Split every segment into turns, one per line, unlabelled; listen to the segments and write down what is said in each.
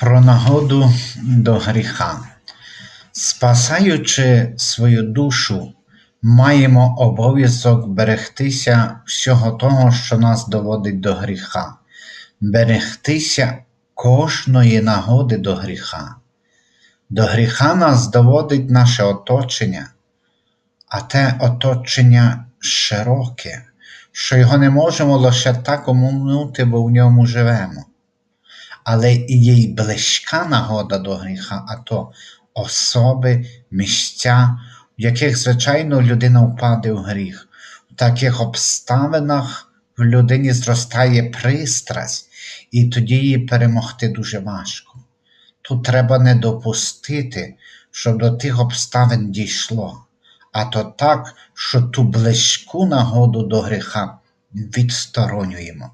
про нагоду до гріха. Спасаючи свою душу, маємо обов'язок берегтися всього того, що нас доводить до гріха, берегтися кожної нагоди до гріха. До гріха нас доводить наше оточення, а те оточення широке, що його не можемо лише так оминути, бо в ньому живемо. Але і є й близька нагода до гріха, а то особи, місця, в яких, звичайно, людина впаде в гріх. В таких обставинах в людині зростає пристрасть, і тоді її перемогти дуже важко. Тут треба не допустити, щоб до тих обставин дійшло, а то так, що ту близьку нагоду до гріха відсторонюємо.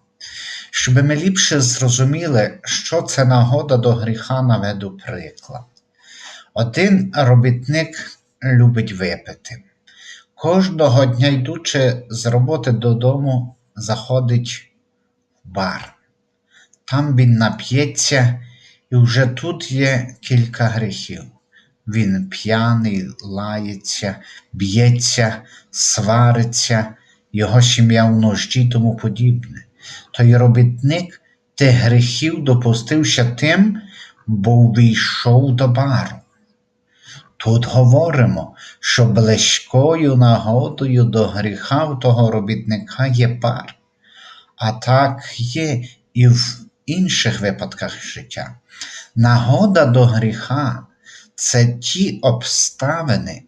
Щоб ми ліпше зрозуміли, що це нагода до гріха, наведу приклад. Один робітник любить випити. Кожного дня, йдучи з роботи додому, заходить в бар. Там він нап'ється, і вже тут є кілька гріхів. Він п'яний, лається, б'ється, свариться, його сім'я в нужді і тому подібне. Той робітник тих гріхів допустився тим, бо увійшов до бару. Тут говоримо, що близькою нагодою до гріха в того робітника є бар, а так є і в інших випадках життя. Нагода до гріха це ті обставини,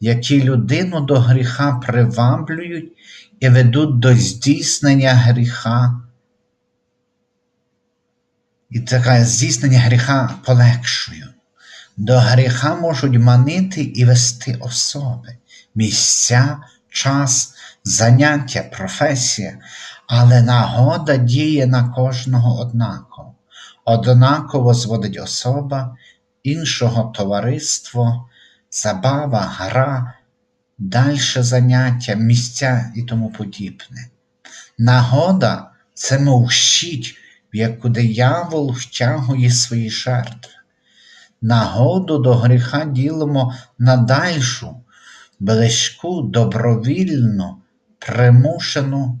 які людину до гріха приваблюють і ведуть до здійснення гріха. І таке здійснення гріха полегшують. До гріха можуть манити і вести особи, місця, час, заняття, професія, але нагода діє на кожного однаково. Однаково зводить особа, іншого товариство, забава, гра, дальше заняття, місця і тому подібне. Нагода це мов щить, в яку диявол втягує свої жертви нагоду до гріха ділимо на дальшу, близьку, добровільну, примушену.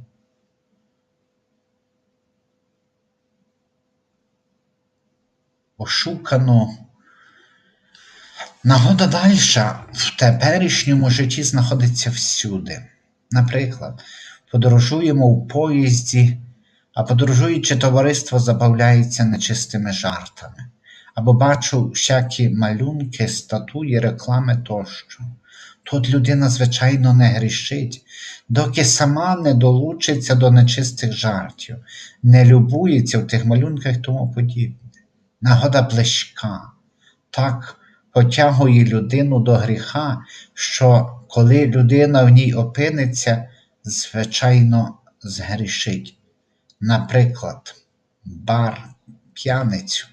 Ошукану. Нагода дальша в теперішньому житті знаходиться всюди. Наприклад, подорожуємо в поїзді, а подорожуючи товариство забавляється нечистими жартами або бачу всякі малюнки, статуї, реклами тощо. Тут людина, звичайно, не грішить, доки сама не долучиться до нечистих жартів, не любується в тих малюнках тому подібне. Нагода близька, так потягує людину до гріха, що коли людина в ній опиниться, звичайно, згрішить. Наприклад, бар, п'яницю.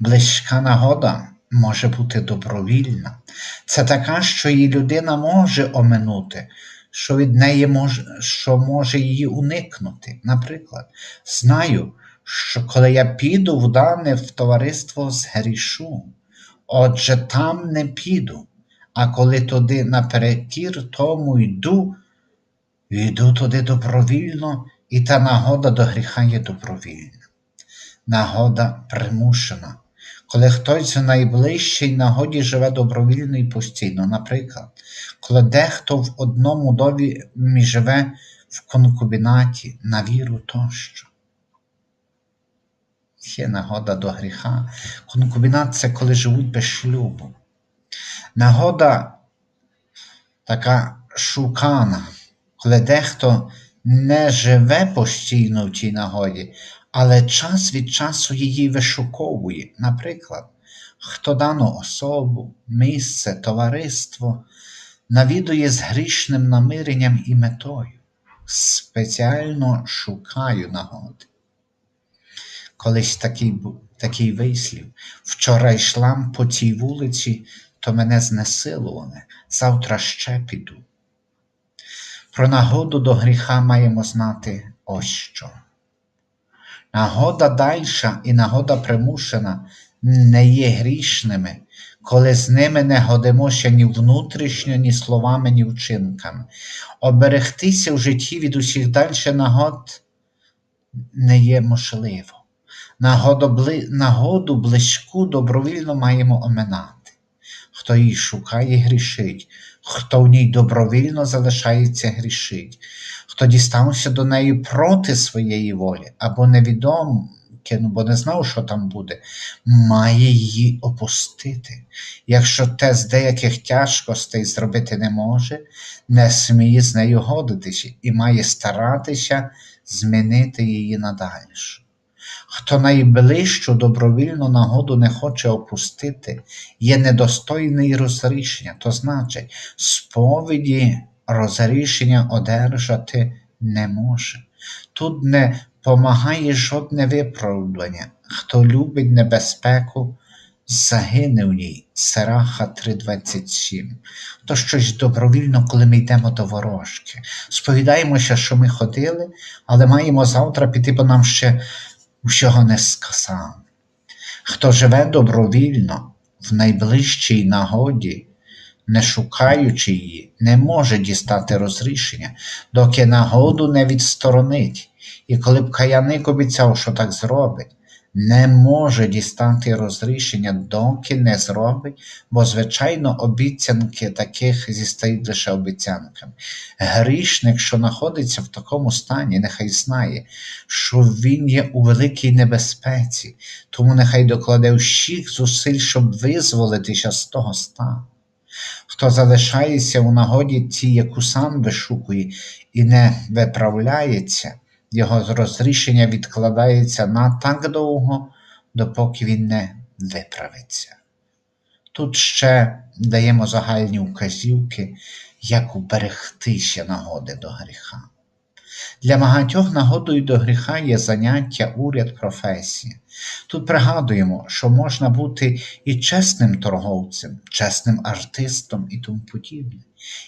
Близька нагода може бути добровільна. Це така, що її людина може оминути, що від неї може, що може її уникнути. Наприклад, знаю, що коли я піду в дане в товариство згрішу, отже там не піду, а коли туди наперекір тому йду, йду туди добровільно, і та нагода до гріха є добровільна. Нагода примушена коли хтось в найближчій нагоді живе добровільно і постійно, наприклад, коли дехто в одному домі живе в конкубінаті на віру тощо. Є нагода до гріха. Конкубінат це коли живуть без шлюбу. Нагода така шукана, коли дехто не живе постійно в тій нагоді, але час від часу її вишуковує, наприклад, хто дану особу, місце, товариство навідує з грішним намиренням і метою, спеціально шукаю нагоди. Колись такий такий вислів, вчора йшла по цій вулиці, то мене знесилували, завтра ще піду. Про нагоду до гріха маємо знати ось що Нагода дальша і нагода примушена не є грішними, коли з ними не годимося ні внутрішньо, ні словами, ні вчинками. Оберегтися в житті від усіх дальше нагод не є можливо. Нагоду. Близьку добровільно маємо оминати. Хто її шукає, грішить, хто в ній добровільно залишається грішить, хто дістався до неї проти своєї волі або невідомо, ну, бо не знав, що там буде, має її опустити. Якщо те з деяких тяжкостей зробити не може, не сміє з нею годитися і має старатися змінити її надальшу. Хто найближчу добровільну нагоду не хоче опустити, є недостойний розрішення, то значить, сповіді розрішення одержати не може. Тут не помагає жодне виправдання. Хто любить небезпеку, загине в ній. Сараха 3:27. То щось добровільно, коли ми йдемо до ворожки. Сповідаємося, що ми ходили, але маємо завтра піти, бо нам ще всього не сказав. Хто живе добровільно в найближчій нагоді, не шукаючи її, не може дістати розрішення, доки нагоду не відсторонить. І коли б каяник обіцяв, що так зробить, не може дістати розрішення, доки не зробить, бо, звичайно, обіцянки таких зістають лише обіцянками. Грішник, що знаходиться в такому стані, нехай знає, що він є у великій небезпеці, тому нехай докладе всіх зусиль, щоб визволитися з того стану. Хто залишається у нагоді ті, яку сам вишукує, і не виправляється, його розрішення відкладається на так довго, допоки він не виправиться. Тут ще даємо загальні указівки, як уберегтися нагоди до гріха. Для багатьох нагодою до гріха є заняття, уряд, професія. Тут пригадуємо, що можна бути і чесним торговцем, чесним артистом і тому подібне.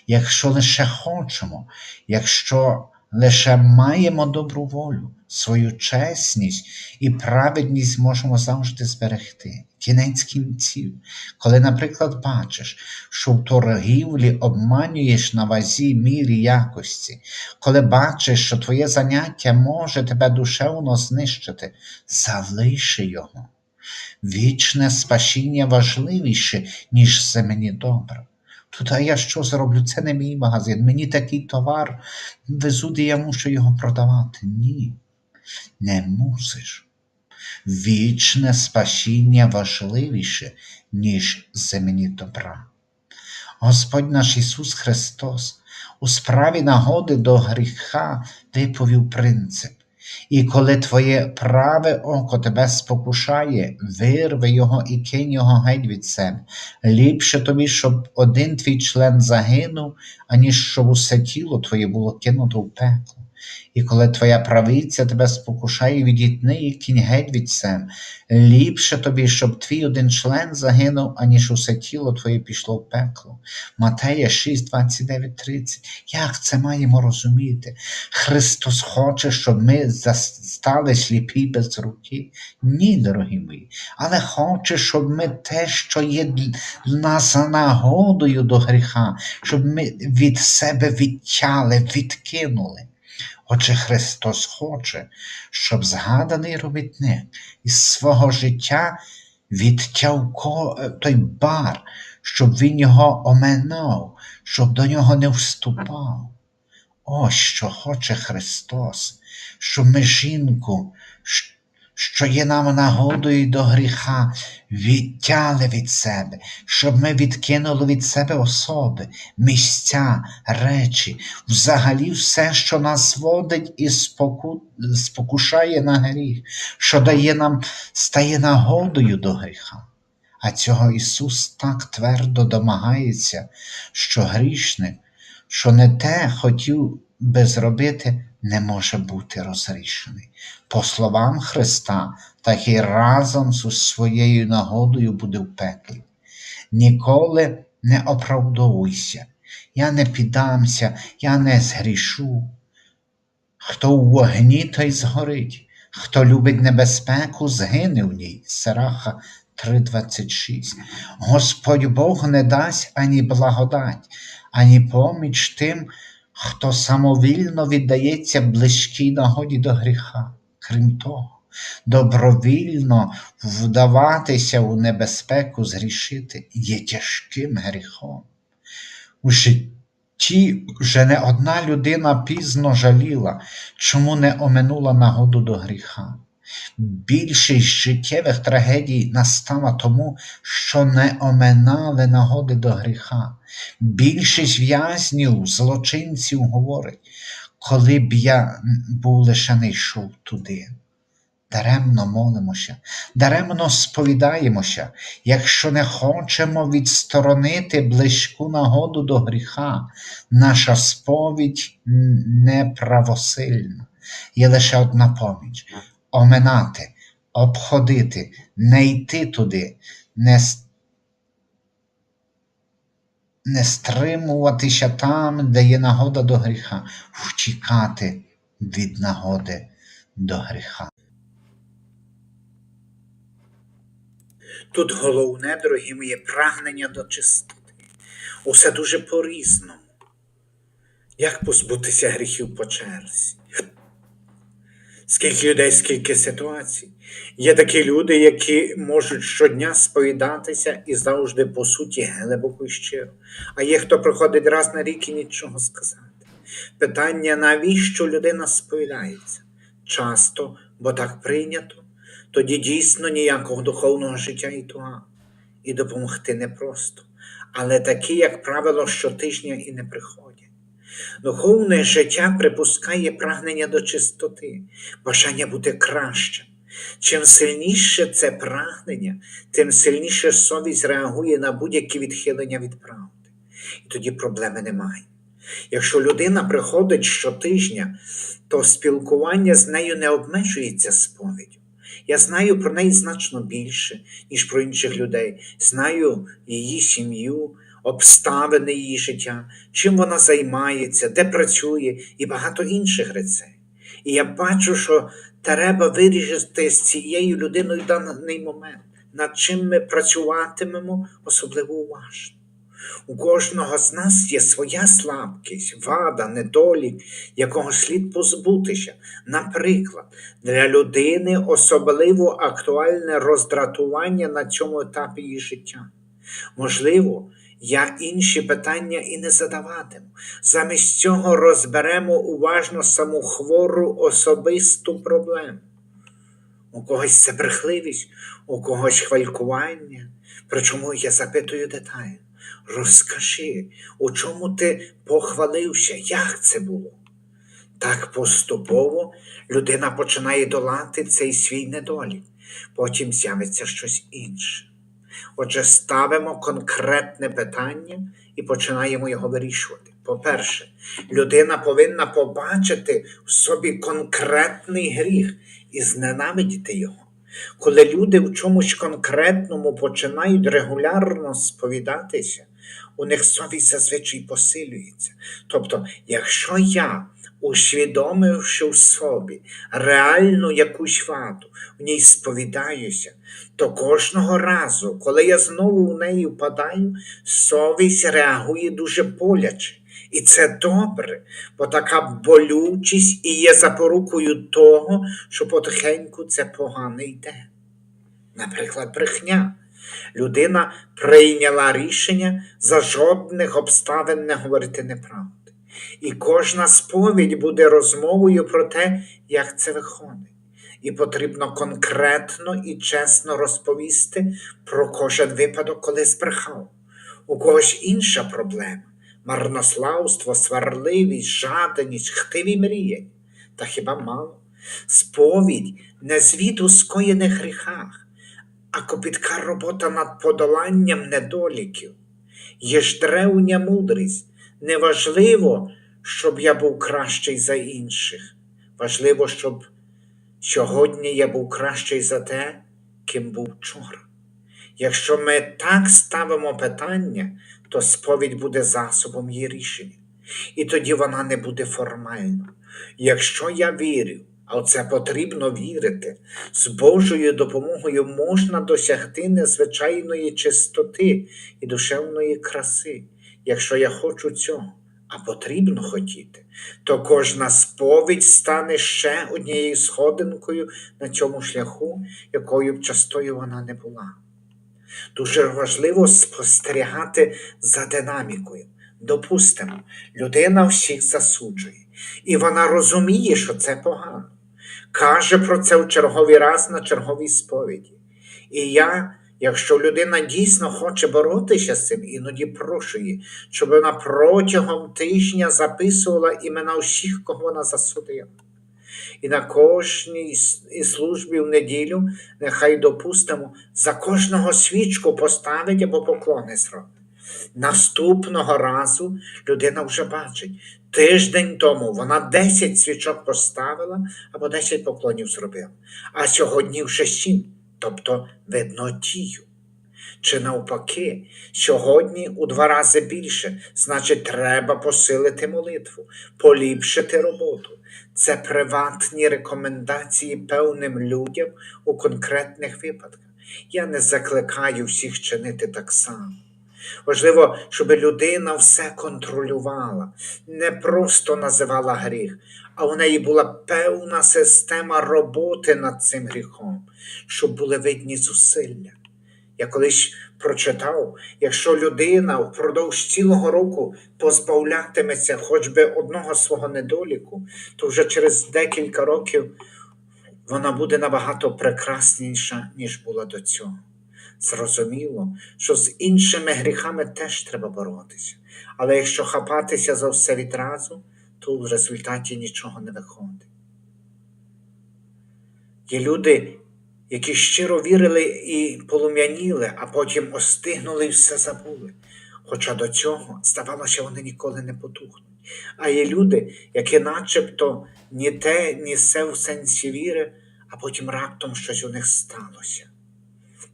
Якщо лише хочемо, якщо лише маємо добру волю, свою чесність і праведність можемо завжди зберегти. Кінець кінців, коли, наприклад, бачиш, що в торгівлі обманюєш на вазі мірі якості, коли бачиш, що твоє заняття може тебе душевно знищити, залиши його. Вічне спасіння важливіше, ніж земні добре. Тут я що зроблю? Це не мій магазин. Мені такий товар везуть, я мушу його продавати. Ні, не мусиш. Вічне спасіння важливіше, ніж земні добра. Господь наш Ісус Христос у справі нагоди до гріха виповів принцип. І коли твоє праве око тебе спокушає, вирви його і кинь його геть від себе. Ліпше тобі, щоб один твій член загинув, аніж щоб усе тіло твоє було кинуто в пекло. І коли твоя правиця тебе спокушає відітни і кінь геть від себе, ліпше тобі, щоб твій один член загинув, аніж усе тіло твоє пішло в пекло. Матея 6, 29, 30. Як це маємо розуміти? Христос хоче, щоб ми стали сліпі без руки? Ні, дорогі мої, але хоче, щоб ми те, що є нас нагодою до гріха, щоб ми від себе відтяли, відкинули. Отже Христос хоче, щоб згаданий робітник із свого життя відтяв той бар, щоб він його оминав, щоб до нього не вступав. Ось що хоче Христос, щоб ми жінку, що є нам нагодою до гріха, відтяли від себе, щоб ми відкинули від себе особи, місця, речі, взагалі все, що нас водить і споку... спокушає на гріх, що дає нам, стає нагодою до гріха. А цього Ісус так твердо домагається, що грішник, що не те хотів би зробити, не може бути розрішений. По словам Христа, так і разом з своєю нагодою буде в пеклі. Ніколи не оправдовуйся, я не піддамся, я не згрішу. Хто у вогні, той згорить, Хто любить небезпеку, згине в ній. Сираха 3.26. Господь Бог не дасть ані благодать, ані поміч тим, хто самовільно віддається близькій нагоді до гріха. Крім того, добровільно вдаватися у небезпеку згрішити є тяжким гріхом. У житті вже не одна людина пізно жаліла, чому не оминула нагоду до гріха. Більшість життєвих трагедій настала тому, що не оминали нагоди до гріха. Більшість в'язнів, злочинців говорить, коли б я був лише не йшов туди. Даремно молимося, даремно сповідаємося, якщо не хочемо відсторонити близьку нагоду до гріха, наша сповідь неправосильна. Є лише одна поміч оминати, обходити, не йти туди, не, не стримуватися там, де є нагода до гріха, втікати від нагоди до гріха.
Тут головне, дорогі мої, прагнення до чистоти. Усе дуже по-різному. Як позбутися гріхів по черзі? Скільки людей, скільки ситуацій. Є такі люди, які можуть щодня сповідатися і завжди, по суті, глибоко і щиро. А є хто приходить раз на рік і нічого сказати. Питання, навіщо людина сповідається? Часто, бо так прийнято, тоді дійсно ніякого духовного життя і туга, і допомогти непросто. Але такі, як правило, щотижня і не приходять. Духовне життя припускає прагнення до чистоти, бажання бути кращим. Чим сильніше це прагнення, тим сильніше совість реагує на будь-які відхилення від правди. І тоді проблеми немає. Якщо людина приходить щотижня, то спілкування з нею не обмежується сповіддю. Я знаю про неї значно більше, ніж про інших людей. Знаю її сім'ю, обставини її життя, чим вона займається, де працює і багато інших речей. І я бачу, що треба вирішити з цією людиною даний момент, над чим ми працюватимемо особливо уважно. У кожного з нас є своя слабкість, вада, недолік, якого слід позбутися. Наприклад, для людини особливо актуальне роздратування на цьому етапі її життя. Можливо, я інші питання і не задаватиму. Замість цього розберемо уважно саму хвору особисту проблему. У когось це брехливість, у когось хвалькування. Причому я запитую детально. Розкажи, у чому ти похвалився, як це було? Так поступово людина починає долати цей свій недолік, потім з'явиться щось інше. Отже, ставимо конкретне питання і починаємо його вирішувати. По-перше, людина повинна побачити в собі конкретний гріх і зненавидіти його. Коли люди в чомусь конкретному починають регулярно сповідатися, у них совість зазвичай посилюється. Тобто, якщо я, усвідомивши в собі реальну якусь ваду, в ній сповідаюся, то кожного разу, коли я знову в неї впадаю, совість реагує дуже боляче. І це добре, бо така болючість і є запорукою того, що потихеньку це погано йде. Наприклад, брехня. Людина прийняла рішення за жодних обставин не говорити неправди. І кожна сповідь буде розмовою про те, як це виходить. І потрібно конкретно і чесно розповісти про кожен випадок, коли збрехав. У когось інша проблема марнославство, сварливість, жаденість, хтиві мріянь. Та хіба мало? Сповідь не звіт у скоєних гріхах, а копітка робота над подоланням недоліків. Є ж древня мудрість. Неважливо, щоб я був кращий за інших. Важливо, щоб сьогодні я був кращий за те, ким був вчора. Якщо ми так ставимо питання, то сповідь буде засобом її рішення. І тоді вона не буде формальною. Якщо я вірю, А оце потрібно вірити. З Божою допомогою можна досягти незвичайної чистоти і душевної краси. Якщо я хочу цього, а потрібно хотіти, то кожна сповідь стане ще однією сходинкою на цьому шляху, якою б частою вона не була. Дуже важливо спостерігати за динамікою. Допустимо, людина всіх засуджує, і вона розуміє, що це погано. Каже про це в черговий раз на черговій сповіді. І я, якщо людина дійсно хоче боротися з цим, іноді прошу її, щоб вона протягом тижня записувала імена всіх, кого вона засудила. І на кожній службі в неділю нехай допустимо за кожного свічку поставить або поклони зробить. Наступного разу людина вже бачить, тиждень тому вона 10 свічок поставила або 10 поклонів зробила, а сьогодні вже 7, тобто видно дію. Чи навпаки, сьогодні у два рази більше, значить, треба посилити молитву, поліпшити роботу. Це приватні рекомендації певним людям у конкретних випадках. Я не закликаю всіх чинити так само. Важливо, щоб людина все контролювала, не просто називала гріх, а у неї була певна система роботи над цим гріхом, щоб були видні зусилля. Я колись прочитав, якщо людина впродовж цілого року позбавлятиметься хоч би одного свого недоліку, то вже через декілька років вона буде набагато прекрасніша, ніж була до цього. Зрозуміло, що з іншими гріхами теж треба боротися. Але якщо хапатися за все відразу, то в результаті нічого не виходить. Є люди, які щиро вірили і полум'яніли, а потім остигнули і все забули. Хоча до цього, здавалося, вони ніколи не потухнуть. А є люди, які начебто ні те, ні се в сенсі віри, а потім раптом щось у них сталося.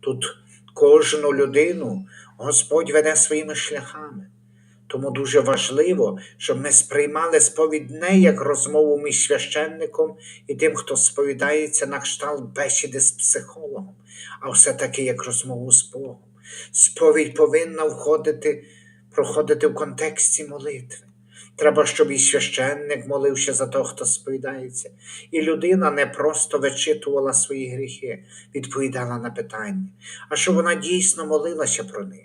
Тут кожну людину Господь веде своїми шляхами. Тому дуже важливо, щоб ми сприймали сповідь не як розмову між священником і тим, хто сповідається на кшталт бесіди з психологом, а все-таки як розмову з Богом. Сповідь повинна входити, проходити в контексті молитви. Треба, щоб і священник молився за того, хто сповідається, і людина не просто вичитувала свої гріхи, відповідала на питання, а щоб вона дійсно молилася про них.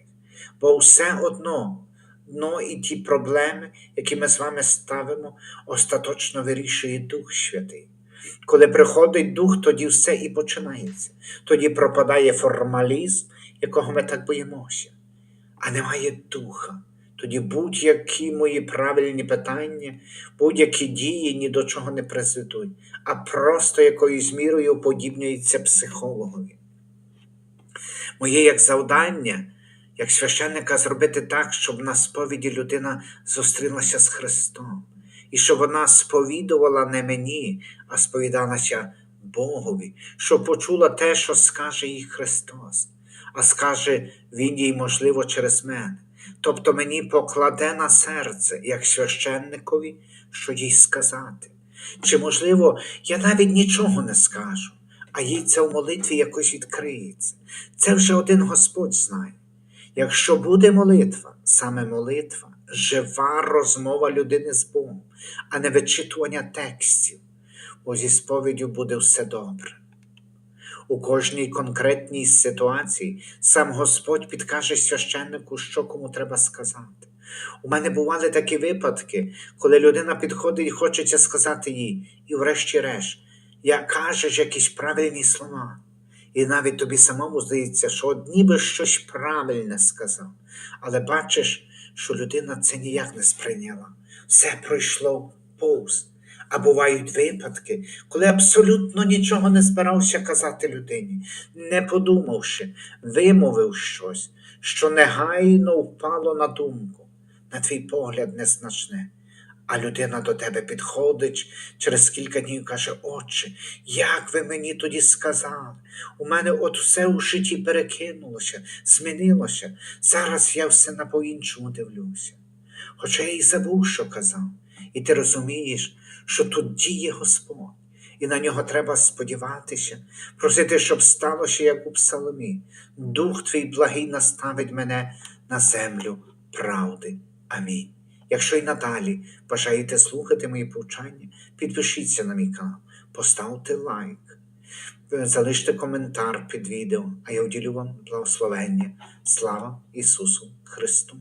Бо все одно, дно і ті проблеми, які ми з вами ставимо, остаточно вирішує Дух Святий. Коли приходить дух, тоді все і починається. Тоді пропадає формалізм, якого ми так боїмося, а немає духа. Тоді будь-які мої правильні питання, будь-які дії ні до чого не призведуть, а просто якоюсь мірою подібнюються психологові. Моє як завдання, як священника, зробити так, щоб на сповіді людина зустрілася з Христом, і щоб вона сповідувала не мені, а сповідалася Богові, щоб почула те, що скаже їй Христос, а скаже Він їй, можливо, через мене. Тобто мені покладе на серце, як священникові, що їй сказати. Чи, можливо, я навіть нічого не скажу, а їй це в молитві якось відкриється. Це вже один Господь знає. Якщо буде молитва, саме молитва, жива розмова людини з Богом, а не вичитування текстів, бо зі сповіддю буде все добре. У кожній конкретній ситуації сам Господь підкаже священнику, що кому треба сказати. У мене бували такі випадки, коли людина підходить і хочеться сказати їй, і врешті-решт, я кажеш якісь правильні слова. І навіть тобі самому здається, що ніби щось правильне сказав, але бачиш, що людина це ніяк не сприйняла. Все пройшло повз. А бувають випадки, коли абсолютно нічого не збирався казати людині, не подумавши, вимовив щось, що негайно впало на думку, на твій погляд незначне. А людина до тебе підходить через кілька днів каже, Отче, як ви мені тоді сказали? У мене от все у житті перекинулося, змінилося. Зараз я все на по-іншому дивлюся. Хоча я і забув, що казав, і ти розумієш, що тут діє Господь. і на нього треба сподіватися, просити, щоб сталося, як у псалмі. Дух твій благий наставить мене на землю правди. Амінь. Якщо й надалі бажаєте слухати мої повчання, підпишіться на мій канал, поставте лайк, залиште коментар під відео, а я уділю вам благословення. Слава Ісусу Христу!